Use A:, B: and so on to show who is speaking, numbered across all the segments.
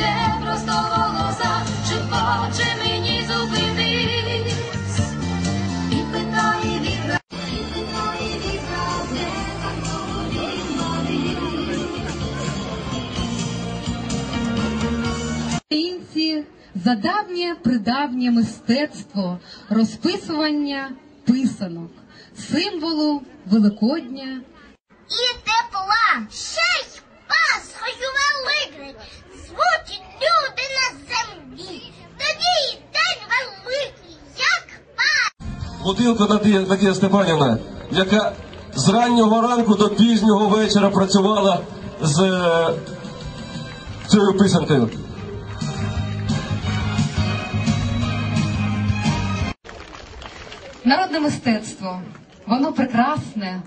A: йде просто волоса, чи хоче мені зупинись? І питає вітра, і
B: за давнє придавнє мистецтво розписування писанок, символу Великодня.
C: І тепла,
D: Надія, Надія Степанівна, яка з раннього ранку до пізнього вечора працювала з е, цією писанкою.
B: народне мистецтво. Воно прекрасне.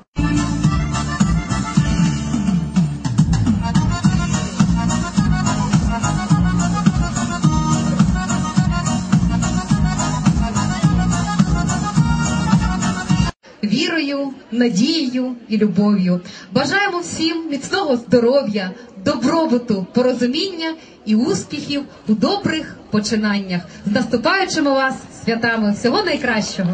B: Вірою, надією і любов'ю бажаємо всім міцного здоров'я, добробуту, порозуміння і успіхів у добрих починаннях. З наступаючими вас святами всього найкращого!